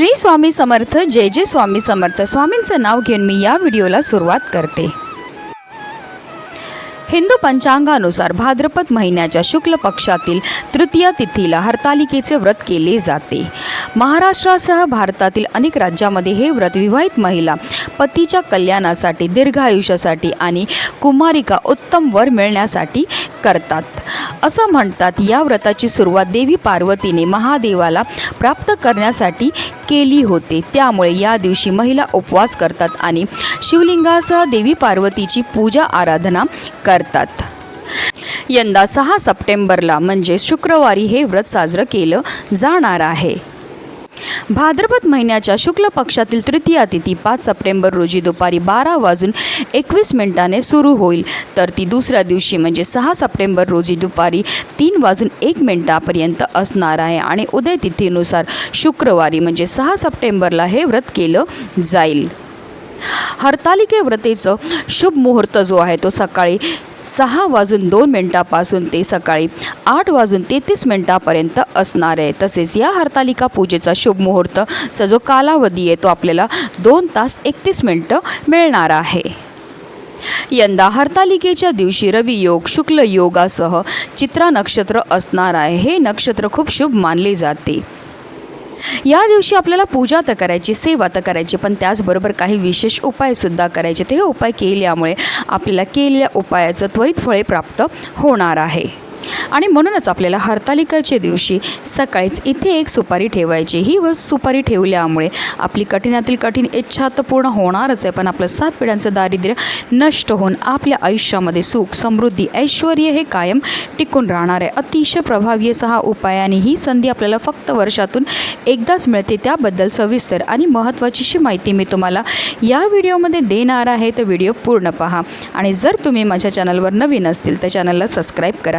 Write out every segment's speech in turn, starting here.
श्री स्वामी समर्थ जय जय स्वामी समर्थ. स्वामींचं नाव घेऊन मी या व्हिडिओला सुरुवात करते. हिंदू पंचांगानुसार भाद्रपद महिन्याच्या शुक्ल पक्षातील तृतीय तिथीला हरतालिकेचे व्रत केले जाते. महाराष्ट्रासह भारतातील अनेक राज्यामध्ये हे व्रत विवाहित महिला पतीच्या कल्याणासाठी दीर्घायुष्यासाठी आणि कुमारिका उत्तम वर मिळण्यासाठी करतात. असं म्हणतात या व्रताची सुरुवात देवी पार्वतीने महादेवाला प्राप्त करण्यासाठी केली होती. त्यामुळे या दिवशी महिला उपवास करतात आणि शिवलिंगासह देवी पार्वतीची पूजा आराधना करतात. यंदा सहा सप्टेंबरला म्हणजे शुक्रवारी हे व्रत साजरं केलं जाणार आहे. भाद्रपद महिन्याच्या शुक्ल पक्षातील तृतीया तिथी पाच सप्टेंबर रोजी दुपारी बारा वाजून एकवीस मिनिटाने सुरू होईल. तर ती दुसऱ्या दिवशी म्हणजे सहा सप्टेंबर रोजी दुपारी तीन वाजून एक मिनिटापर्यंत असणार आहे आणि उदय तिथीनुसार शुक्रवारी म्हणजे सहा सप्टेंबरला हे व्रत केलं जाईल. हरतालिके व्रतेचं शुभ मुहूर्त जो आहे तो सकाळी सहा वाजून दोन मिनटापासून ते सकाळी आठ वाजून तेहतीस मिनटापर्यंत असणार आहे. तसेच या हरतालिका पूजेचा शुभ मुहूर्तचा जो कालावधी आहे तो आपल्याला दोन तास एकतीस मिनटं मिळणार आहे. यंदा हरतालिकेच्या दिवशी रवी योग शुक्ल योगासह चित्रा नक्षत्र असणार आहे. हे नक्षत्र खूप शुभ मानले जाते. या दिवशी आपल्याला पूजा तर करायची सेवा तर करायची पण त्याचबरोबर काही विशेष उपायसुद्धा करायचे. ते हे उपाय केल्यामुळे आपल्याला केलेल्या उपायाचं त्वरित फळे प्राप्त होणार आहे. आणि म्हणूनच आपल्याला हरतालिकाच्या दिवशी सकाळीच इथे एक सुपारी ठेवायची. ही व सुपारी ठेवल्यामुळे आपली कठीणातील कठीण इच्छा तर पूर्ण होणारच आहे पण आपलं सात पिढ्यांचं दारिद्र्य नष्ट होऊन आपल्या आयुष्यामध्ये सुख समृद्धी ऐश्वर हे कायम टिकून राहणार आहे. अतिशय प्रभावी सहा उपाय आणि ही संधी आपल्याला फक्त वर्षातून एकदाच मिळते. त्याबद्दल सविस्तर आणि महत्त्वाचीशी माहिती मी तुम्हाला या व्हिडिओमध्ये देणार आहे. तर व्हिडिओ पूर्ण पहा आणि जर तुम्ही माझ्या चॅनलवर नवीन असतील तर चॅनलला सबस्क्राईब करा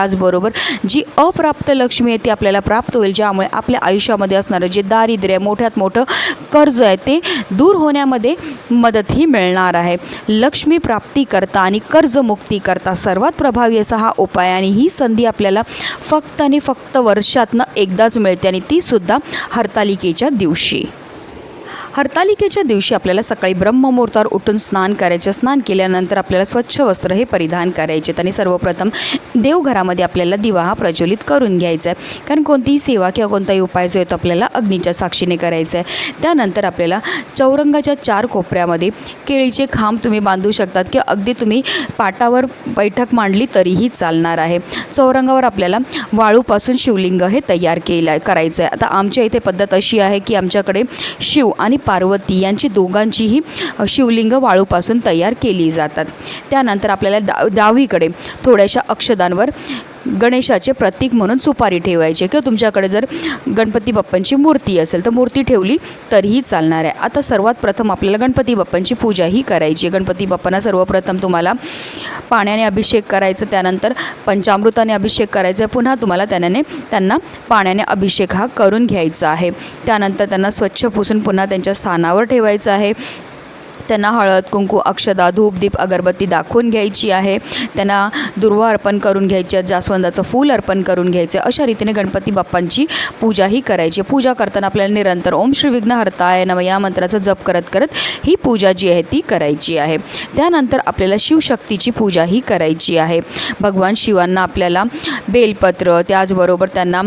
त्याचबरोबर जी अप्राप्त लक्ष्मी आहे ती आपल्याला प्राप्त होईल ज्यामुळे आपल्या आयुष्यामध्ये असणारं जे दारिद्र्य आहे, मोठ्यात मोठं कर्ज आहे ते दूर होण्यामध्ये मदतही मिळणार आहे. लक्ष्मी प्राप्ती करता आणि कर्जमुक्ती करता सर्वात प्रभावी असा हा उपाय आणि ही संधी आपल्याला फक्त आणि फक्त वर्षातनं एकदाच मिळते आणि तीसुद्धा हरतालिकेच्या दिवशी. हरतालिकेच्या दिवशी आपल्याला सकाळी ब्रह्ममुहूर्तावर उठून स्नान करायचे. स्नान केल्यानंतर आपल्याला स्वच्छ वस्त्र हे परिधान करायचे. आणि सर्वप्रथम देवघरामध्ये आपल्याला दिवा हा प्रज्वलित करून घ्यायचा आहे. कारण कोणतीही सेवा किंवा कोणताही उपाय जो आहे तो आपल्याला अग्नीच्या साक्षीने करायचा आहे. त्यानंतर आपल्याला चौरंगाच्या चार कोपऱ्यामध्ये केळीचे खांब तुम्ही बांधू शकतात किंवा अगदी तुम्ही पाटावर बैठक मांडली तरीही चालणार आहे. चौरंगावर आपल्याला वाळूपासून शिवलिंग हे तयार केलं करायचं आहे. आता आमच्या इथे पद्धत अशी आहे की आमच्याकडे शिव आणि पार्वती यांची दोघांचीही शिवलिंग वाळूपासून तयार केली जातात. त्यानंतर आपल्याला डा डावीकडे थोड्याशा अक्षदांवर गणेशाचे प्रतीक म्हणून सुपारी ठेवायची किंवा तुमच्याकडे जर गणपती बाप्पांची मूर्ती असेल तर मूर्ती ठेवली तरीही चालणार आहे. आता सर्वात प्रथम आपल्याला गणपती बाप्पांची पूजाही करायची आहे. गणपती बाप्पांना सर्वप्रथम तुम्हाला पाण्याने अभिषेक करायचं त्यानंतर पंचामृताने अभिषेक करायचा आहे. पुन्हा तुम्हाला त्याने त्यांना पाण्याने अभिषेक हा करून घ्यायचा आहे. त्यानंतर त्यांना स्वच्छ पुसून पुन्हा त्यांच्या स्थानावर ठेवायचं आहे. त्यांना हळद कुंकू अक्षदा धूप दीप अगरबत्ती दाखवून घ्यायची आहे. त्यांना दुर्वा अर्पण करून घ्यायची आहे जास्वंदाचं फूल अर्पण करून घ्यायचं. आहे अशा रीतीने गणपती बाप्पांची पूजाही करायची. पूजा करताना आपल्याला निरंतर ओम श्री विघ्न हरताय नम या मंत्राचा जप करत करत ही पूजा जी आहे ती करायची आहे. त्यानंतर आपल्याला शिवशक्तीची पूजाही करायची आहे. भगवान शिवांना आपल्याला बेलपत्र त्याचबरोबर त्यांना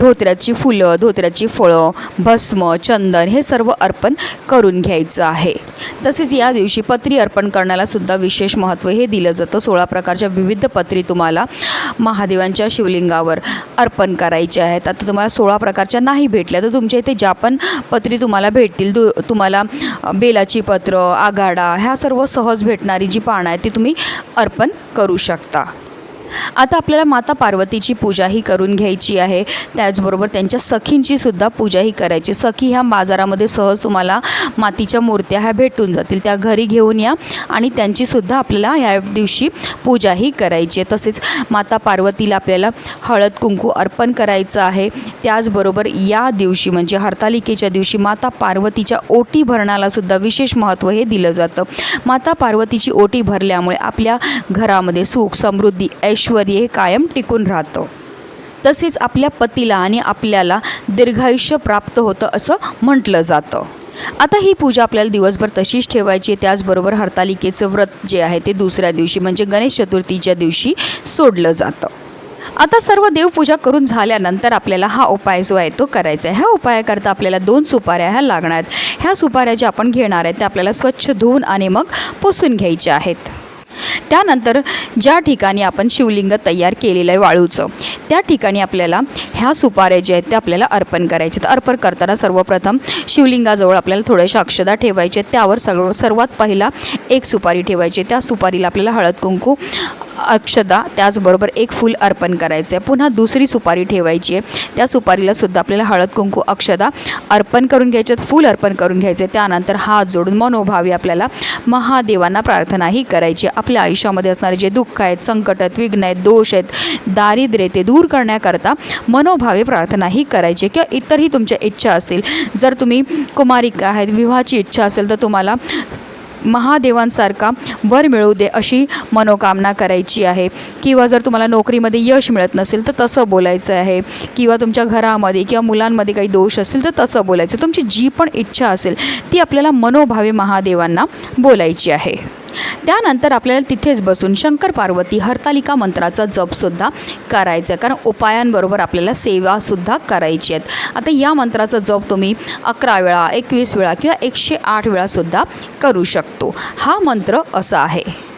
धोत्र्याची फुलं धोत्र्याची फळं भस्म चंदन हे सर्व अर्पण करून घ्यायचं आहे. तसेच या दिवशी पत्री अर्पण करण्याला सुद्धा विशेष महत्त्व हे दिलं जातं. सोळा प्रकारच्या विविध पत्री तुम्हाला महादेवांच्या शिवलिंगावर अर्पण करायचे आहेत. आता तुम्हाला सोळा प्रकारच्या नाही भेटल्या तर तुमच्या इथे ज्या पण पत्री तुम्हाला भेटतील दु तुम्हाला बेलाची पत्र आघाडा ह्या सर्व सहज भेटणारी जी पानं आहेत ती तुम्ही अर्पण करू शकता. आता आपल्याला माता पार्वतीची पूजाही करून घ्यायची आहे. त्याचबरोबर त्यांच्या सखींची सुद्धा पूजाही करायची. सखी ह्या बाजारामध्ये सहज तुम्हाला मातीच्या मूर्त्या ह्या भेटून जातील. त्या घरी घेऊन या आणि त्यांचीसुद्धा आपल्याला ह्या दिवशी पूजाही करायची आहे. तसेच माता पार्वतीला आपल्याला हळद कुंकू अर्पण करायचं आहे. त्याचबरोबर या दिवशी म्हणजे हरतालिकेच्या दिवशी माता पार्वतीच्या ओटी भरणालासुद्धा विशेष महत्त्व हे दिलं जातं. माता पार्वतीची ओटी भरल्यामुळे आपल्या घरामध्ये सुख समृद्धी ऐश्वर हे कायम टिकून राहतं. तसेच आपल्या पतीला आणि आपल्याला दीर्घायुष्य प्राप्त होतं असं म्हटलं जातं. आता ही पूजा आपल्याला दिवसभर तशीच ठेवायची आहे. त्याचबरोबर हरतालिकेचं व्रत जे आहे ते दुसऱ्या दिवशी म्हणजे गणेश चतुर्थीच्या दिवशी सोडलं जातं. आता सर्व देवपूजा करून झाल्यानंतर आपल्याला हा उपाय जो आहे तो करायचा आहे. ह्या उपायाकरता आपल्याला दोन सुपाऱ्या ह्या लागणार आहेत. ह्या सुपाऱ्या ज्या आपण घेणार आहेत त्या आपल्याला स्वच्छ धुवून आणि मग पुसून घ्यायच्या आहेत. त्यानंतर ज्या ठिकाणी आपण शिवलिंग तयार केलेलं आहे वाळूचं त्या ठिकाणी आपल्याला ह्या सुपाऱ्या ज्या आहेत त्या आपल्याला अर्पण करायचे तर अर्पण करताना सर्वप्रथम शिवलिंगाजवळ आपल्याला थोड्याशा अक्षदा ठेवायचे आहेत. त्यावर सर्व सर्वात पहिला एक सुपारी ठेवायची त्या सुपारीला आपल्याला हळद कुंकू अक्षदा त्याचबरोबर एक फूल अर्पण करायचं आहे पुन्हा दुसरी सुपारी ठेवायची आहे. त्या सुपारीला सुद्धा आपल्याला हळद कुंकू अक्षदा अर्पण करून घ्यायचे फूल अर्पण करून घ्यायचे त्यानंतर हात जोडून मनोभावी आपल्याला महादेवांना प्रार्थनाही करायची आपल्या आयुष्यामध्ये असणारे जे दुःख आहेत संकट आहेत विघ्न आहेत दोष आहेत दारिद्र्य ते दूर करण्याकरता मनोभावे प्रार्थनाही करायची किंवा इतरही तुमच्या इच्छा असतील. जर तुम्ही कुमारिका आहेत विवाहाची इच्छा असेल तर तुम्हाला महादेवांसारखा वर मिळू दे अशी मनोकामना करायची आहे. किंवा जर तुम्हाला नोकरीमध्ये यश मिळत नसेल तर तसं बोलायचं आहे. किंवा तुमच्या घरामध्ये किंवा मुलांमध्ये काही दोष असतील तर तसं बोलायचं. तुमची जी पण इच्छा असेल ती आपल्याला मनोभावे महादेवांना बोलायची आहे. त्यानंतर आपल्याला तिथेच बसून शंकर पार्वती हरतालिका मंत्राचा जपसुद्धा करायचा आहे. कारण उपायांबरोबर आपल्याला सेवासुद्धा करायची आहेत. आता या मंत्राचा जप तुम्ही अकरा वेळा एकवीस वेळा किंवा एकशे आठ वेळासुद्धा करू शकतो. हा मंत्र असा आहे.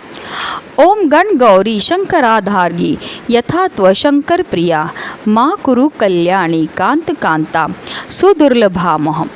ओम गण गौरी शंकराधार्गी यथात्व शंकर प्रिया मा कुरु कल्याणी कांत कांता सुदुर्लभामहम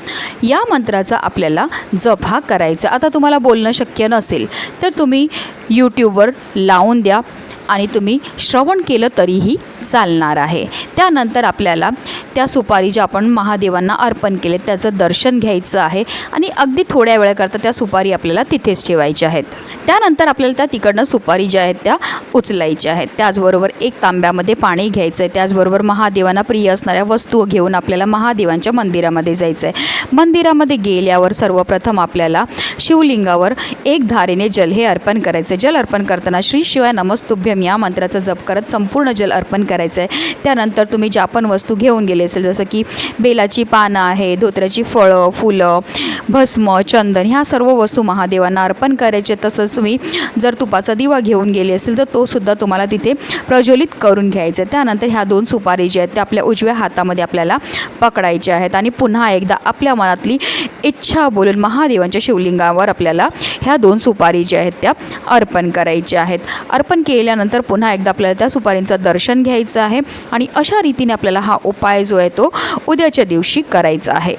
या मंत्राचा आपल्याला जप हा करायचा. आता तुम्हाला बोलणं शक्य नसेल तर तुम्ही यूट्यूबवर लावून द्या आणि तुम्ही श्रवण केलं तरीही चालणार आहे. त्यानंतर आपल्याला त्या सुपारी ज्या आपण महादेवांना अर्पण केले त्याचं दर्शन घ्यायचं आहे आणि अगदी थोड्या वेळाकरता त्या सुपारी आपल्याला तिथेच ठेवायच्या आहेत. त्यानंतर आपल्याला त्या तिकडनं सुपारी ज्या आहेत त्या उचलायच्या आहेत. त्याचबरोबर एक तांब्यामध्ये पाणी घ्यायचं आहे. त्याचबरोबर महादेवांना प्रिय असणाऱ्या वस्तू घेऊन आपल्याला महादेवांच्या मंदिरामध्ये जायचं आहे मंदिरामध्ये गेल्यावर सर्वप्रथम आपल्याला शिवलिंगावर एक धारेने जल हे अर्पण करायचं आहे जल अर्पण करताना श्री शिवाय नमस्तुभ्यम या मंत्राचा जप करत संपूर्ण जल अर्पण करायचं आहे त्यानंतर तुम्ही ज्या पण वस्तू घेऊन गेले असेल जसं की बेलाची पानं आहे धोत्र्याची फळं फुलं भस्म चंदन ह्या सर्व वस्तू महादेवांना अर्पण करायचे. तसंच तुम्ही जर तुपाचा दिवा घेऊन गेले असेल तर तो सुद्धा तुम्हाला तिथे प्रज्वलित करून घ्यायचा आहे त्यानंतर ह्या दोन सुपारी ज्या आहेत त्या आपल्या उजव्या हातामध्ये आपल्याला पकडायच्या आहेत. आणि पुन्हा एकदा आपल्या मनातली इच्छा बोलून महादेवांच्या शिवलिंगावर आपल्याला ह्या दोन सुपारी ज्या आहेत त्या अर्पण करायच्या आहेत. अर्पण केल्यानंतर पुन्हा एकदा आपल्याला त्या सुपारींचं दर्शन घ्यायचं आहे आणि अशा रीतीने आपल्याला हा उपाय जो आहे तो उद्याच्या दिवशी करायचा आहे.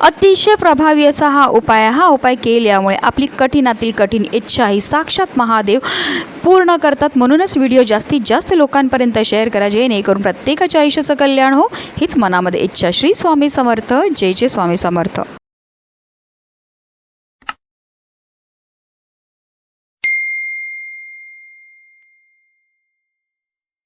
अतिशय प्रभावी असा हा उपाय हा उपाय केल्यामुळे आपली कठीणातील कठीण इच्छा ही साक्षात महादेव पूर्ण करतात. म्हणूनच व्हिडिओ जास्तीत जास्त लोकांपर्यंत शेअर करा जेणेकरून प्रत्येकाच्या आयुष्याचं कल्याण हो. हीच मनामध्ये इच्छा. श्री स्वामी समर्थ. जय जय स्वामी समर्थ.